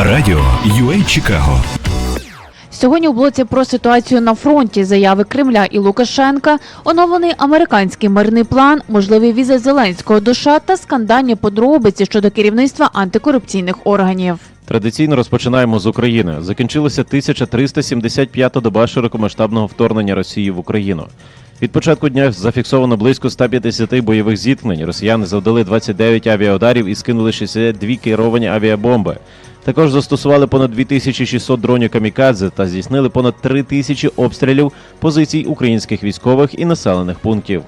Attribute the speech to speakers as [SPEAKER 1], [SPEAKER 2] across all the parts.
[SPEAKER 1] Радіо UA Чикаго.
[SPEAKER 2] Сьогодні у блоці про ситуацію на фронті, заяви Кремля і Лукашенка, оновлений американський мирний план, можливі візи Зеленського до США та скандальні подробиці щодо керівництва антикорупційних органів.
[SPEAKER 3] Традиційно розпочинаємо з України. Закінчилася 1375-та доба широкомасштабного вторгнення Росії в Україну. Від початку дня зафіксовано близько 150 бойових зіткнень. Росіяни завдали 29 авіаударів і скинули 62 керовані авіабомби. Також застосували понад 2600 дронів камікадзе та здійснили понад 3000 обстрілів позицій українських військових і населених пунктів.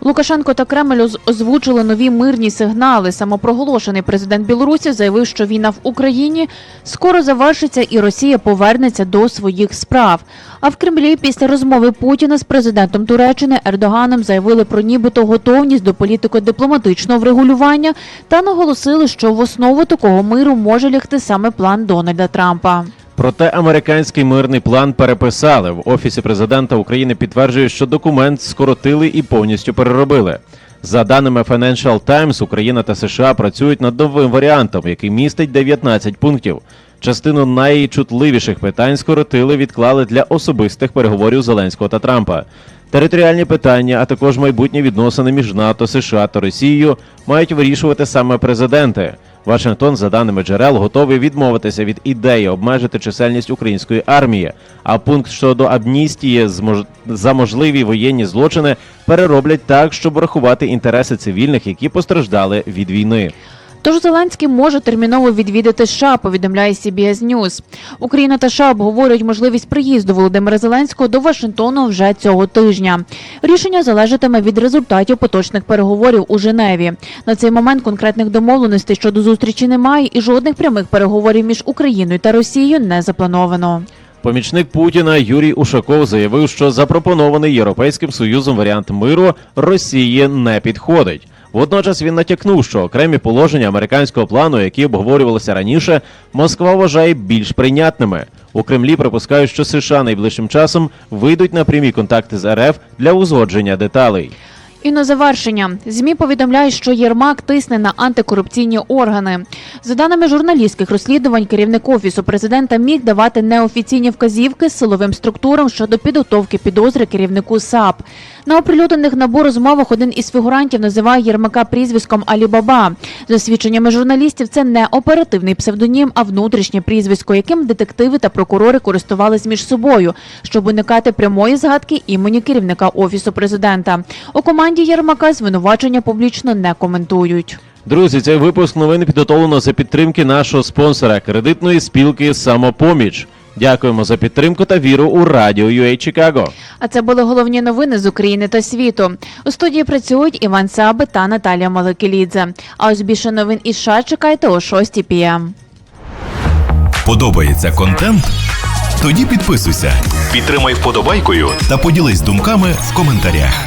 [SPEAKER 2] Лукашенко та Кремль озвучили нові мирні сигнали. Самопроголошений президент Білорусі заявив, що війна в Україні скоро завершиться і Росія повернеться до своїх справ. А в Кремлі після розмови Путіна з президентом Туреччини Ердоганом заявили про нібито готовність до політико-дипломатичного врегулювання та наголосили, що в основу такого миру може лягти саме план Дональда Трампа.
[SPEAKER 3] Проте американський мирний план переписали. В офісі президента України підтверджує, що документ скоротили і повністю переробили. За даними Financial Times, Україна та США працюють над новим варіантом, який містить 19 пунктів. Частину найчутливіших питань скоротили, відклали для особистих переговорів Зеленського та Трампа. Територіальні питання, а також майбутні відносини між НАТО, США та Росією мають вирішувати саме президенти. Вашингтон, за даними джерел, готовий відмовитися від ідеї обмежити чисельність української армії. А пункт щодо амністії за можливі воєнні злочини перероблять так, щоб врахувати інтереси цивільних, які постраждали від війни.
[SPEAKER 2] Тож Зеленський може терміново відвідати США, повідомляє CBS News. Україна та США обговорюють можливість приїзду Володимира Зеленського до Вашингтону вже цього тижня. Рішення залежатиме від результатів поточних переговорів у Женеві. На цей момент конкретних домовленостей щодо зустрічі немає, і жодних прямих переговорів між Україною та Росією не заплановано.
[SPEAKER 3] Помічник Путіна Юрій Ушаков заявив, що запропонований Європейським Союзом варіант миру Росії не підходить. Водночас він натякнув, що окремі положення американського плану, які обговорювалися раніше, Москва вважає більш прийнятними. У Кремлі припускають, що США найближчим часом вийдуть на прямі контакти з РФ для узгодження деталей.
[SPEAKER 2] І на завершення змі повідомляють, що Єрмак тисне на антикорупційні органи. За даними журналістських розслідувань, керівник офісу президента міг давати неофіційні вказівки силовим структурам щодо підготовки підозри керівнику САП. На оприлюднених набу розмовах один із фігурантів називає Єрмака прізвиськом Алібаба. За свідченнями журналістів, це не оперативний псевдонім, а внутрішнє прізвисько, яким детективи та прокурори користувались між собою, щоб уникати прямої згадки імені керівника офісу президента. У команді Єрмака звинувачення публічно не коментують.
[SPEAKER 3] Друзі, цей випуск новин підготовлено за підтримки нашого спонсора кредитної спілки Самопоміч. Дякуємо за підтримку та віру у радіо UA Чикаго.
[SPEAKER 2] А це були головні новини з України та світу. У студії працюють Іван Саби та Наталія Маликелідзе. А ось більше новин із США чекайте о 6 пм.
[SPEAKER 1] Подобається контент? Тоді підписуйся, підтримай вподобайкою та поділись думками в коментарях.